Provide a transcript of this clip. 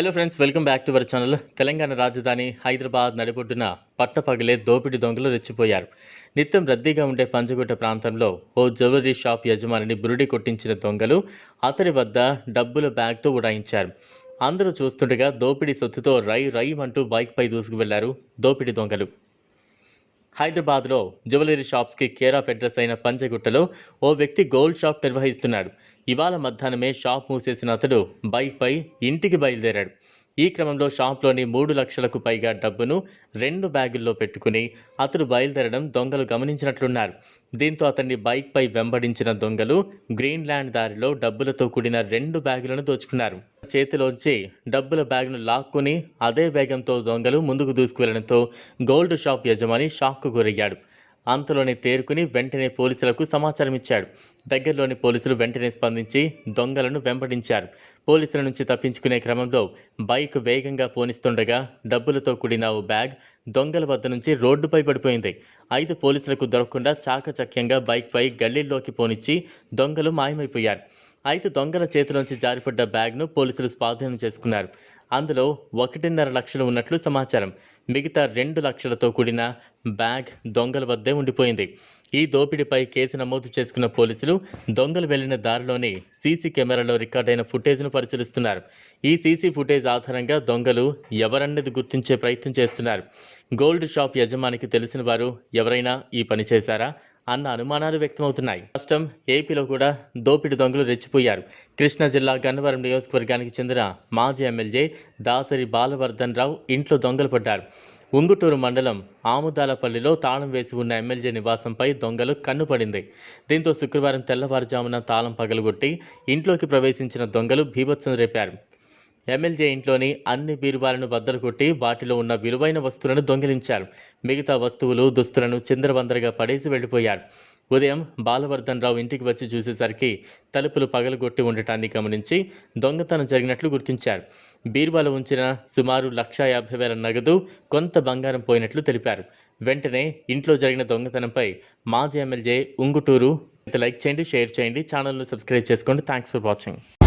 Hello friends welcome back to our channel Telangana రాజధాని హైదరాబాద్ నడిబొడ్డున పట్టపగలే దోపిడీ దొంగలు రెచ్చిపోయారు. నిత్యం రద్దీగా ఉండే పంజగుట్ట ప్రాంతంలో ఓ జ్యువెలరీ షాప్ యజమానిని బురుడి కొట్టించిన దొంగలు అతడి వద్ద డబ్బుల బ్యాగ్తో ఉడాయించారు. అందరూ చూస్తుండగా దోపిడీ సొత్తుతో రై రై అంటూ బైక్పై దూసుకు వెళ్ళారు దోపిడీ దొంగలు. హైదరాబాద్లో జ్యువెలరీ షాప్స్కి కేర్ ఆఫ్ అడ్రస్ అయిన పంజగుట్టలో ఓ వ్యక్తి గోల్డ్ షాప్ నిర్వహిస్తున్నాడు. ఇవాళ మధ్యాహ్నమే షాప్ మూసేసిన అతడు బైక్పై ఇంటికి బయలుదేరాడు. ఈ క్రమంలో షాప్లోని మూడు లక్షలకు పైగా డబ్బును రెండు బ్యాగుల్లో పెట్టుకుని అతడు బయలుదేరడం దొంగలు గమనించినట్లున్నారు. దీంతో అతన్ని బైక్పై వెంబడించిన దొంగలు గ్రీన్లాండ్ దారిలో డబ్బులతో కూడిన రెండు బ్యాగులను దోచుకున్నారు. చేతిలోంచి డబ్బుల బ్యాగ్ను లాక్కుని అదే వేగంతో దొంగలు ముందుకు దూసుకువెళ్ళడంతో గోల్డ్ షాప్ యజమాని షాక్కు గురయ్యాడు. అంతలోనే తేరుకుని వెంటనే పోలీసులకు సమాచారం ఇచ్చాడు. దగ్గరలోని పోలీసులు వెంటనే స్పందించి దొంగలను వెంబడించారు. పోలీసుల నుంచి తప్పించుకునే క్రమంలో బైక్ వేగంగా పోనిస్తుండగా డబ్బులతో కూడిన ఓ బ్యాగ్ దొంగల వద్ద నుంచి రోడ్డుపై పడిపోయింది. ఐదు పోలీసులకు దొరకకుండా చాకచక్యంగా బైక్పై గల్లీల్లోకి పోనిచ్చి దొంగలు మాయమైపోయారు. అయితే దొంగల చేతిలోంచి జారిపడ్డ బ్యాగ్ను పోలీసులు స్వాధీనం చేసుకున్నారు. అందులో ఒకటిన్నర లక్షలు ఉన్నట్లు సమాచారం. మిగతా రెండు లక్షలతో కూడిన బ్యాగ్ దొంగల వద్దే ఉండిపోయింది. ఈ దోపిడీపై కేసు నమోదు చేసుకున్న పోలీసులు దొంగలు వెళ్ళిన దారిలోనే సీసీ కెమెరాలో రికార్డైన ఫుటేజ్ను పరిశీలిస్తున్నారు. ఈ సీసీ ఫుటేజ్ ఆధారంగా దొంగలు ఎవరన్నది గుర్తించే ప్రయత్నం చేస్తున్నారు. గోల్డ్ షాప్ యజమానికి తెలిసిన వారు ఎవరైనా ఈ పని చేశారా? అన్న అనుమానాలు వ్యక్తమవుతున్నాయి. రాష్ట్రం ఏపీలో కూడా దోపిడి దొంగలు రెచ్చిపోయారు. కృష్ణా జిల్లా గన్నవరం నియోజకవర్గానికి చెందిన మాజీ ఎమ్మెల్యే దాసరి బాలవర్ధన్ రావు ఇంట్లో దొంగలు పడ్డారు. ఉంగుటూరు మండలం ఆముదాలపల్లిలో తాళం వేసి ఉన్న ఎమ్మెల్యే నివాసంపై దొంగలు కన్నుపడింది దీంతో శుక్రవారం తెల్లవారుజామున తాళం పగలగొట్టి ఇంట్లోకి ప్రవేశించిన దొంగలు భీభత్సం రేపారు. ఎమ్మెల్యే ఇంట్లోని అన్ని బీరువాలను బద్దలు కొట్టి వాటిలో ఉన్న విలువైన వస్తువులను దొంగిలించారు. మిగతా వస్తువులు దుస్తులను చిందరవందరగా పడేసి వెళ్ళిపోయారు. ఉదయం బాలవర్ధన్ రావు ఇంటికి వచ్చి చూసేసరికి తలుపులు పగలగొట్టి ఉండటాన్ని గమనించి దొంగతనం జరిగినట్లు గుర్తించారు. బీరువాలో ఉంచిన సుమారు లక్షా యాభై వేల నగదు కొంత బంగారం పోయినట్లు తెలిపారు. వెంటనే ఇంట్లో జరిగిన దొంగతనంపై మాజీ ఎమ్మెల్యే ఉంగుటూరు లైక్ చేయండి షేర్ చేయండి ఛానల్ను సబ్స్క్రైబ్ చేసుకోండి. Thanks for watching